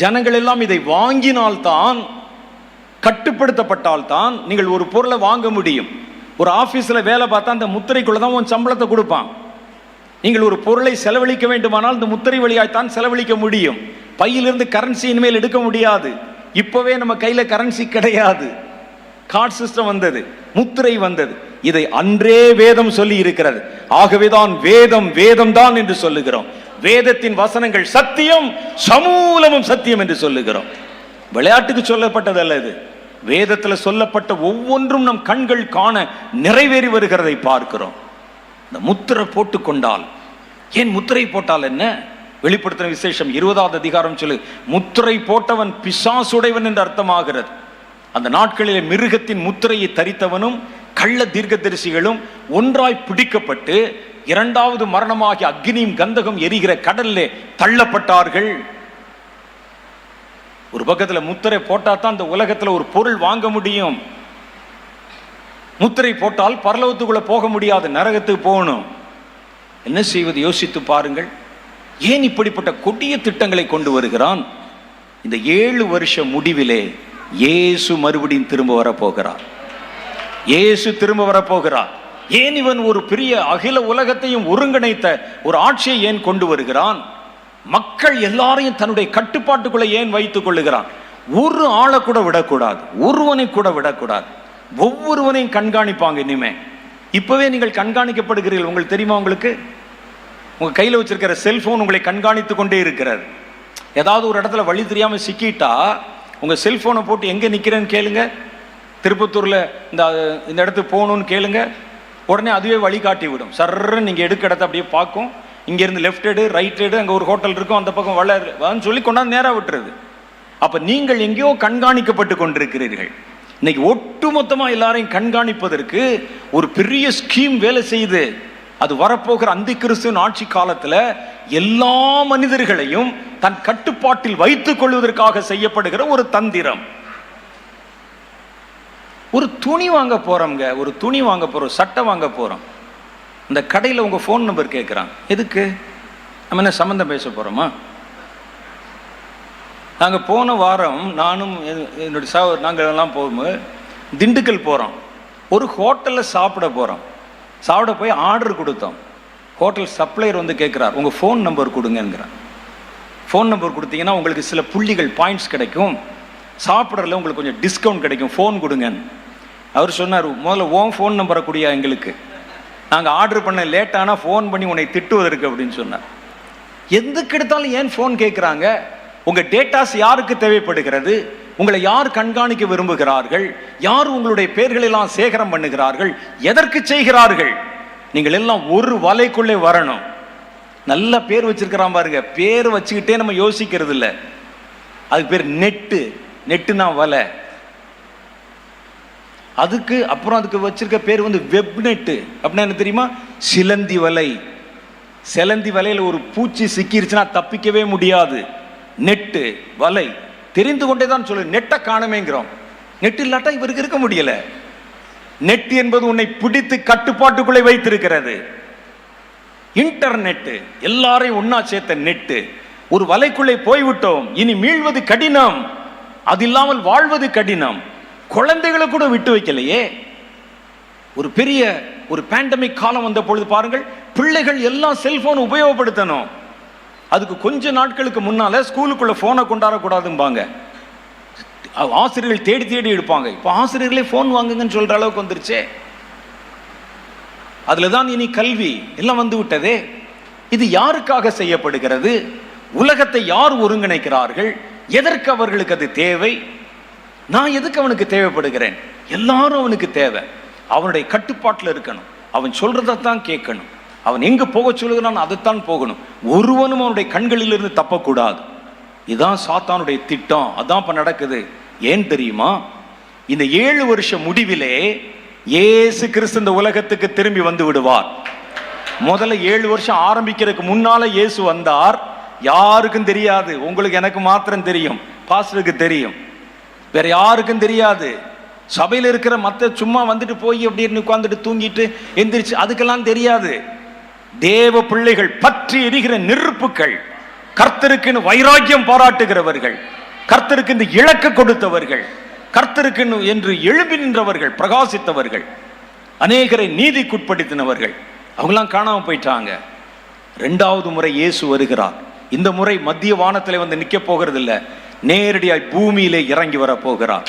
ஜனங்கள் எல்லாம் இதை வாங்கினால்தான் கட்டுப்படுத்தப்பட்டால்தான் நீங்கள் ஒரு பொருளை வாங்க முடியும். ஒரு ஆபீஸ்ல வேலை பார்த்தா அந்த முத்திரைக்குள்ள தான் உன் சம்பளத்தை கொடுப்பான். நீங்கள் ஒரு பொருளை செலவழிக்க வேண்டுமானால் இந்த முத்திரை வழியாய்த்தான் செலவழிக்க முடியும். பையிலிருந்து கரன்சி இனிமேல் எடுக்க முடியாது. இப்பவே நம்ம கையில கரன்சி கிடையாது. கார்டு சிஸ்டம் வந்தது முத்திரை வந்தது. இதை அன்றே வேதம் சொல்லி இருக்கிறது. ஆகவேதான் வேதம் வேதம் தான் என்று சொல்லுகிறோம். வேதத்தின் வசனங்கள் சத்தியம் சமூலமும் சத்தியம் என்று சொல்லுகிறோம். விளையாட்டுக்கு சொல்லப்பட்டதல்ல இது. வேதத்தில் சொல்லப்பட்ட ஒவ்வொன்றும் நம் கண்கள் காண நிறைவேறி வருகிறதை பார்க்கிறோம். இந்த முத்திரை போட்டுக்கொண்டால் ஏன் முத்திரை போட்டால் என்ன? வெளிப்படுத்தின விசேஷம் இருபதாவது அதிகாரம் சொல்லு முத்திரை போட்டவன் பிசாசுடையவன் என்று அர்த்தமாகிறது. அந்த நாட்களிலே மிருகத்தின் முத்திரையை தரித்தவனும் கள்ள தீர்க்கதரிசிகளும் ஒன்றாய் பிடிக்கப்பட்டு இரண்டாவது மரணமாகி அக்னியும் கந்தகம் எரிகிற கடல்லே தள்ளப்பட்டார்கள். ஒரு பக்கத்துல முத்திரை போட்டா தான் அந்த உலகத்துல ஒரு பொருள் வாங்க முடியும். முத்திரை போட்டால் பரலோகத்துக்குள்ள போக முடியாது நரகத்துக்கு போகணும். என்ன செய்வது? யோசித்து பாருங்கள். ஏன் இப்படிப்பட்ட கொடிய திட்டங்களை கொண்டு வருகிறான்? இந்த ஏழு வருஷ முடிவிலே இயேசு மறுபடியும் திரும்ப வரப்போகிறார். இயேசு திரும்ப வரப்போகிறார். ஏன் இவன் ஒரு பெரிய அகில உலகத்தையும் ஒருங்கிணைத்த ஒரு ஆட்சியை ஏன் கொண்டு வருகிறான்? மக்கள் எல்லாரையும் தன்னுடைய கட்டுப்பாட்டுக்குள்ள ஏன் வைத்துக் கொள்ளுகிறான்? ஒரு ஆளை கூட விடக்கூடாது ஒருவனை கூட விடக்கூடாது. ஒவ்வொருவனையும் கண்காணிப்பாங்க இனிமே. இப்பவே நீங்கள் கண்காணிக்கப்படுகிறீர்கள். உங்களுக்கு தெரியுமா உங்களுக்கு? உங்க கையில் வச்சிருக்கிற செல்போன் உங்களை கண்காணித்து கொண்டே இருக்கிறார். ஏதாவது ஒரு இடத்துல வழி தெரியாமல் சிக்கிட்டா உங்க செல்போனை போட்டு எங்க நிக்கிறேன்னு கேளுங்க. திருப்பத்தூர்ல இந்த இந்த இடத்துக்கு போகணும்னு கேளுங்க. உடனே அதுவே வழி காட்டி விடும். சர்ன்னு நீங்கள் எடுக்க இடத்த அப்படியே பார்க்கும். இங்கேருந்து லெஃப்ட் எடு ரைட் எடு அங்கே ஒரு ஹோட்டல் இருக்கும் அந்த பக்கம் வள சொல்லி கொண்டாந்து நேராக விட்டுறது அப்போ நீங்கள் எங்கேயோ கண்காணிக்கப்பட்டு கொண்டிருக்கிறீர்கள். இன்னைக்கு ஒட்டுமொத்தமாக எல்லாரையும் கண்காணிப்பதற்கு ஒரு பெரிய ஸ்கீம் வேலை செய்யுது. அது வரப்போகிற அந்தி கிறிஸ்துவின் ஆட்சி காலத்தில் எல்லா மனிதர்களையும் தன் கட்டுப்பாட்டில் வைத்துக் கொள்வதற்காக செய்யப்படுகிற ஒரு தந்திரம். ஒரு துணி வாங்க போகிறோம்ங்க ஒரு துணி வாங்க போகிறோம் சட்டை வாங்க போகிறோம் இந்த கடையில் உங்கள் ஃபோன் நம்பர் கேட்குறான் எதுக்கு? நம்ம என்ன சம்மந்தம் பேச போகிறோமா நாங்கள் போன வாரம் நானும் என்- என்னுடைய சா நாங்கள் எல்லாம் போகும்போது திண்டுக்கல் போகிறோம் ஒரு ஹோட்டலில் சாப்பிட போகிறோம் சாப்பிட போய் ஆர்டர் கொடுத்தோம். ஹோட்டல் சப்ளையர் வந்து கேட்குறார் உங்கள் ஃபோன் நம்பர் கொடுங்கிறார் ஃபோன் நம்பர் கொடுத்தீங்கன்னா உங்களுக்கு சில புள்ளிகள் பாயிண்ட்ஸ் கிடைக்கும். சாப்பிட்றதுல உங்களுக்கு கொஞ்சம் டிஸ்கவுண்ட் கிடைக்கும். ஃபோன் கொடுங்கன்னு. அவர் சொன்னார் முதல்ல ஓன் ஃபோன் நம்பரை குடியா எங்களுக்கு. நாங்கள் ஆர்டர் பண்ண லேட்டானா ஃபோன் பண்ணி உன்னை திட்டுவதற்கு அப்படின்னு சொன்னார். எதுக்கு எடுத்தாலும் ஏன் ஃபோன் கேட்குறாங்க உங்கள் டேட்டாஸ் யாருக்கு தேவைப்படுகிறது? உங்களை யார் கண்காணிக்க விரும்புகிறார்கள்? யார் உங்களுடைய பெயர்களெல்லாம் சேகரம் பண்ணுகிறார்கள்? எதற்கு செய்கிறார்கள்? நீங்கள் எல்லாம் ஒரு வலைக்குள்ளே வரணும். நல்ல பேர் வச்சிருக்கிறான் பாருங்க. பேர் வச்சுக்கிட்டே நம்ம யோசிக்கிறது இல்லை அதுக்கு பேர் நெட்டு. நெட்டுனா வலை. அதுக்கு அப்புறம் அதுக்கு வச்சிருக்க பேர் வந்து வெப் நெட்டு அப்படின்னா என்ன தெரியுமா? சிலந்தி வலை. சிலந்தி வலையில் ஒரு பூச்சி சிக்கிருச்சுன்னா தப்பிக்கவே முடியாது. நெட்டு வலை. தெரிந்து கொண்டே தான் சொல்லு நெட்டை காணமேங்கிறோம். நெட்டு இல்லாட்டா இவருக்கு இருக்க முடியலை. நெட் என்பது உன்னை பிடித்து கட்டுப்பாட்டுக்குள்ளே வைத்திருக்கிறது. இன்டர்நெட் எல்லாரையும் ஒன்னா சேர்த்த நெட்டு ஒரு வலைக்குள்ளே போய்விட்டோம். இனி மீள்வது கடினம். அது இல்லாமல் வாழ்வது கடினம். குழந்தைகளை கூட விட்டு வைக்கலையே. ஒரு பெரிய ஒரு பேண்டமிக் காலம் வந்த பொழுது பாருங்கள் பிள்ளைகள் எல்லாம் செல்போன் உபயோகப்படுத்தணும். அதுக்கு கொஞ்ச நாட்களுக்கு முன்னால ஸ்கூலுக்குள்ள போனை கொண்டாடக்கூடாதும்பாங்க. ஆசிரியர்கள் தேடி தேடி எடுப்பாங்க. இப்போ ஆசிரியர்களே ஃபோன் வாங்குங்கன்னு சொல்ற அளவுக்கு வந்துருச்சே. அதில் தான் இனி கல்வி எல்லாம் வந்து விட்டதே. இது யாருக்காக செய்யப்படுகிறது? உலகத்தை யார் ஒருங்கிணைக்கிறார்கள்? எதற்கு அவர்களுக்கு அது தேவை? நான் எதுக்கு அவனுக்கு தேவைப்படுகிறேன்? எல்லாரும் அவனுக்கு தேவை. அவனுடைய கட்டுப்பாட்டில் இருக்கணும். அவன் சொல்றதைத்தான் கேட்கணும். அவன் எங்கே போக சொல்லுகிறான் அதைத்தான் போகணும். ஒருவனும் அவனுடைய கண்களிலிருந்து தப்பக்கூடாது. இதான் சாத்தானுடைய திட்டம். அதான் இப்ப நடக்குது. ஏன் தெரியுமா? இந்த ஏழு வருஷ முடிவிலே ஏசு கிறிஸ்து இந்த உலகத்துக்கு திரும்பி வந்து விடுவார். முதல்ல ஏழு வருஷம் ஆரம்பிக்கிறதுக்கு முன்னால இயேசு வந்தார். யாருக்கும் தெரியாது. உங்களுக்கு எனக்கு மாத்திரம் தெரியும். பாஸ்டருக்கு தெரியும். வேற யாருக்கும் தெரியாது. சபையில் இருக்கிற மற்ற சும்மா வந்துட்டு போய் அப்படின்னு உட்காந்துட்டு தூங்கிட்டு எந்திரிச்சு அதுக்கெல்லாம் தெரியாது. தேவ பிள்ளைகள் பற்றி எரிகிற நெருப்புகள் கர்த்தருக்குன்னு வைராக்கியம் பாராட்டுகிறவர்கள் கர்த்தருக்கு இந்த இலக்கு கொடுத்தவர்கள் கர்த்தருக்குன்னு என்று எழுப்பி நின்றவர்கள் பிரகாசித்தவர்கள் அநேகரை நீதிக்குட்படுத்தினவர்கள் அவங்களாம் காணாம போயிட்டாங்க. ரெண்டாவது முறை இயேசு வருகிறார். இந்த முறை மத்திய வானத்தில் வந்து நிற்க போகிறது இல்லை நேரடியாய் பூமியிலே இறங்கி வர போகிறார்